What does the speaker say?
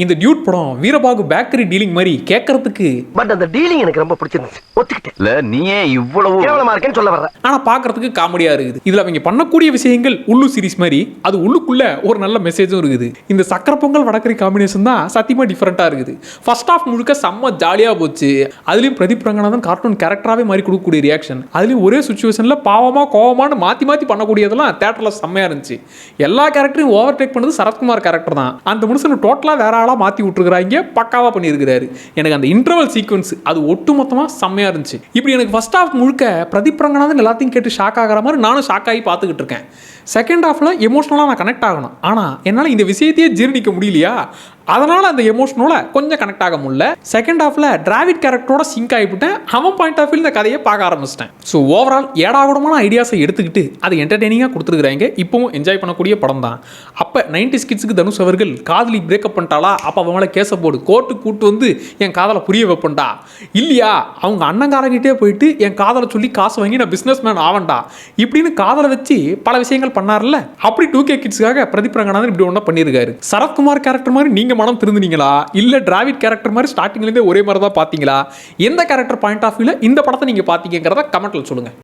இந்த டியூட் படம் Veerabahu bakery dealing மாதிரி கேட்கறதுக்கு பட் அந்த டீலிங் எனக்கு ரொம்ப பிடிச்சிருந்துச்சு. ஒத்துக்கிட்டேன். இல்ல நீயே இவ்வளவு கேவலமா இருக்கேன்னு சொல்ல வர்றேன். ஆனா பார்க்கறதுக்கு காமெடியா இருக்குது. இதுல அவங்க பண்ணக்கூடிய விஷயங்கள் உள்ளு சீரிஸ் மாதிரி அது உள்ளுக்குள்ள ஒரு நல்ல மெசேஜும் இருக்குது. இந்த சக்கரை பொங்கல் வடக்கறி காம்பினேஷன் தான் சத்தியமா டிஃபரெண்டா இருக்குது. ஃபர்ஸ்ட் ஆஃப் முழுக்க செம்ம ஜாலியா போச்சு. அதுலயும் பிரதீப் ரங்கநாதன் கார்ட்டூன் கேரக்டராகவே மாதிரி கொடுக்கக்கூடிய ரியாக்ஷன் அதுலயும் ஒரே சுச்சுவேஷன்ல பாவமா கோவமானு மாத்தி மாத்தி பண்ணக்கூடியதெல்லாம் தேட்டர்ல செம்மையா இருந்துச்சு. எல்லா கேரக்டரையும் ஓவர் டேக் பண்ணது சரத்குமார் கேரக்டர் தான். அந்த மனுஷனை டோட்டலா வேற ஆளா மாற்றி விட்ருக்குறாங்க பக்காவாக பண்ணியிருக்கிறாரு. எனக்கு அந்த இன்டர்வல் சீக்வன்ஸ் அது ஒட்டுமொத்தமா செம்மையாக இருந்துச்சு. இப்படி எனக்கு ஃபஸ்ட் ஆஃப் முழுக்க பிரதீப் ரங்கநாதன் எல்லாத்தையும் கேட்டு ஷாக் ஆகிற மாதிரி நானும் ஷாக் ஆகி பார்த்துக்கிட்டு இருக்கேன். செகண்ட் ஹாஃப்ல எமோஷ்னலாக நான் கனெக்ட் ஆகணும். ஆனால் என்னால் இந்த விஷயத்தையே ஜீரணிக்க முடியலையா? அதனால் அந்த எமோஷனோட கொஞ்சம் கனெக்ட் ஆக முடியல. செகண்ட் ஹாஃப்ல டிராவிட் கேரக்டரோட சிங்க் ஆகிவிட்டேன். அவன் பாயிண்ட் ஆஃப் இந்த கதையை பார்க்க ஆரம்பிச்சிட்டேன். ஸோ ஓவரால் ஏடாகூடமான ஐடியாஸை எடுத்துக்கிட்டு அது என்டர்டெய்னிங்காக கொடுத்துருக்குறாங்க இப்போவும் என்ஜாய் பண்ணக்கூடிய படம் தான். அப்போ நைன்டி கிட்ஸுக்கு தனுஷ் அவர்கள் காதலி பிரேக்கப் பண்ணிட்டாளா? அப்போ அவன் மேலே கேஸை போடு. கோர்ட்டு கூட்டு வந்து என் காதலை புரிய வைப்பண்டா? இல்லையா? அவங்க அண்ணங்காரங்கிட்டே போயிட்டு என் காதலை சொல்லி காசு வாங்கி நான் பிஸ்னஸ் மேன் ஆவண்டா? இப்படின்னு காதலை வச்சு பல விஷயங்கள் பண்ணார்ல? அப்படி டூ கே கிட்ஸ்க்காக பிரதீப் ரங்கநாதன் இப்படி ஒன்றா பண்ணியிருக்காரு சரத்குமார் கேரக்டர் மாதிரி நீங்கள் மனம் திருந்துனீங்களா? இல்லை டிராவிட் கேரக்டர் மாதிரி ஸ்டார்டிங்லேருந்தே ஒரே மாதிரி தான் பார்த்தீங்களா? எந்த கேரக்டர் பாயிண்ட் ஆஃப் வியூவில் இந்த படத்தை நீங்கள் பார்த்தீங்கிறத கமெண்ட்டில் சொல்லுங்கள்